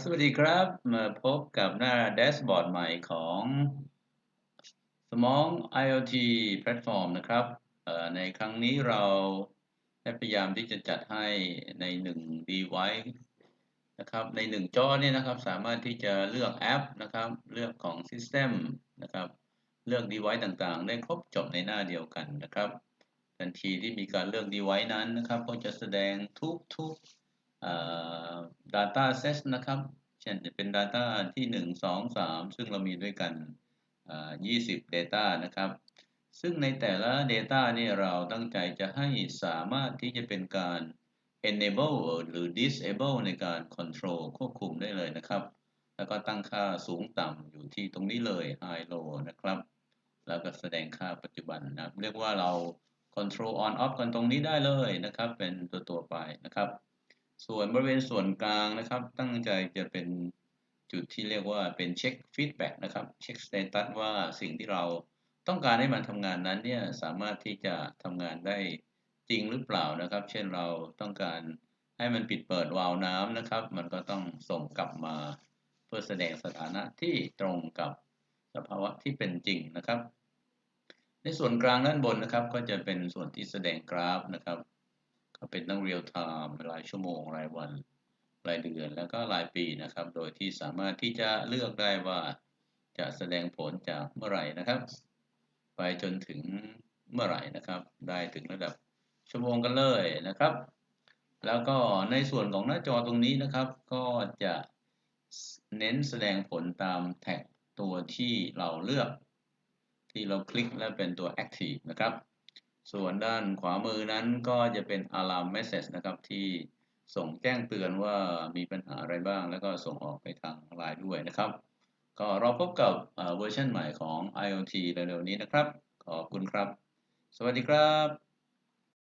สวัสดีครับมาพบกับหน้าแดชบอร์ดใหม่ของสมอง IoT Platform นะครับในครั้งนี้เราได้พยายามที่จะจัดให้ในหนึ่ง device นะครับในหนึ่งจอเนี่ยนะครับสามารถที่จะเลือกแอปนะครับ เลือกของ System นะครับ เลือก device ต่างๆ ได้ครบจบในหน้าเดียวกันนะครับ ทันทีที่มีการเลือก device นั้นนะครับ ก็จะแสดงทุกๆ data set นะครับ เช่นจะเป็น data ที่ 1 2 3 ซึ่งเรามีด้วยกัน 20 data นะครับ ซึ่งในแต่ละ data นี่เราตั้งใจจะให้สามารถที่จะเป็นการ enable หรือ disable ในการ control ควบคุมได้เลยนะครับ แล้วก็ตั้งค่าสูงต่ำอยู่ที่ตรงนี้เลย high low นะครับ แล้วก็แสดงค่าปัจจุบันนะเรียกว่าเรา control on off กันตรงนี้ได้เลยนะครับ เป็นตัวตัวไปนะครับ ส่วนบริเวณส่วนกลางนะครับ ตั้งใจจะเป็นจุดที่เรียกว่าเป็นเช็คฟีดแบ็กนะครับเช็คสเตตัสว่าสิ่งที่เราต้องการให้มันทำงานนั้นเนี่ยสามารถที่จะทำงานได้จริงหรือเปล่านะครับ เช่นเราต้องการให้มันปิดเปิดวาล์วน้ำนะครับ มันก็ต้องส่งกลับมาเพื่อแสดงสถานะที่ตรงกับสภาวะที่เป็นจริงนะครับ ในส่วนกลางด้านบนนะครับ ก็จะเป็นส่วนที่แสดงกราฟนะครับ ก็เป็นตั้งเรียลไทม์รายชั่วโมง รายวัน รายเดือน แล้วก็รายปีนะครับ โดยที่สามารถที่จะเลือกได้ว่าจะแสดงผลจากเมื่อไหร่นะครับ ไปจนถึงเมื่อไหร่นะครับ ได้ถึงระดับชั่วโมงกันเลยนะครับ แล้วก็ในส่วนของหน้าจอตรงนี้นะครับ ก็จะเน้นแสดงผลตามแท็กตัวที่เราเลือก ที่เราคลิกและเป็นตัว active นะครับ ส่วนด้านขวามือนั้นก็จะเป็น alarm message นะครับที่ส่งแจ้งเตือนว่ามีปัญหาอะไรบ้าง แล้วก็ส่งออกไปทางไลน์ด้วยนะครับ ก็รอพบกับเวอร์ชันใหม่ของ IoT เร็วๆนี้นะครับ ขอบคุณครับ สวัสดีครับ